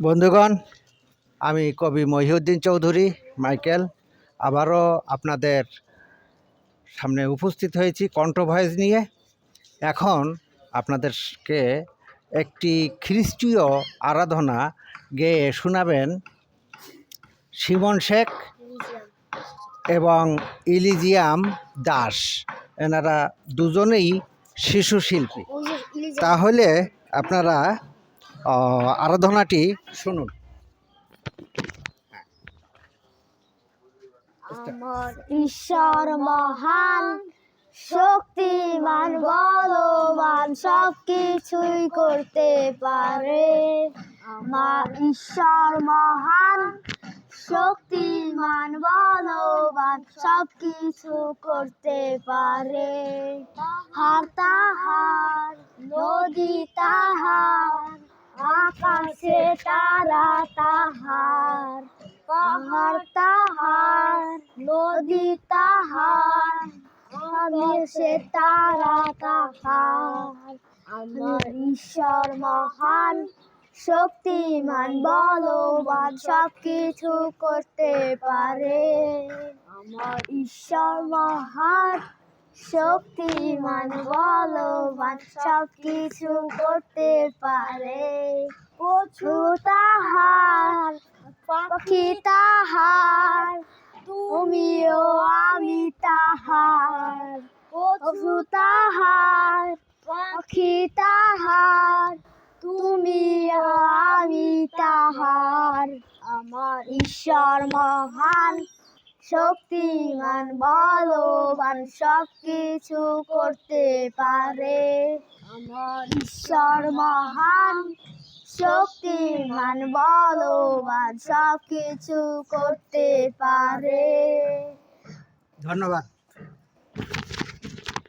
বন্ধুগণ আমি কবি মহিউদ্দিন চৌধুরী মাইকেল। আবারও আপনাদের সামনে উপস্থিত হয়েছি ভয়েস নিয়ে। এখন আপনাদেরকে একটি খ্রিস্টীয় আরাধনা গেয়ে শোনাবেন সিমন শেখ এবং ইলিজিয়াম দাস। এনারা দুজনেই শিশু শিল্পী। তাহলে আপনারা আরাধনাটি শুনুন। আমার ঈশ্বর মহান, শক্তিমান, বলবান সব কিছুই করতে পারে। আমার ঈশ্বর মহান, শক্তিমান, বলবান সব কিছু করতে পারে। হার তাহার, নদী তাহার আকাশে তারা তাহার, পাহাড় তাহার, নদী তাহার আকাশে তারা তাহার। আমার ঈশ্বর মহান, শক্তিমান, বলবান সব কিছু করতে পারে। আমার ঈশ্বর মহান, শক্তিমান, বলবান সব কিছু করতে পারে। পশু তাহার পাখি তাহার তুমিও আমি তাহার। পশু তাহার পাখি তাহার তুমিও আমি তাহার। আমার ঈশ্বর মহান শক্তিমান বলবান সব কিছু করতে পারে। আমার ঈশ্বর মহান শক্তিমান বলবান সব কিছু করতে পারে। ধন্যবাদ।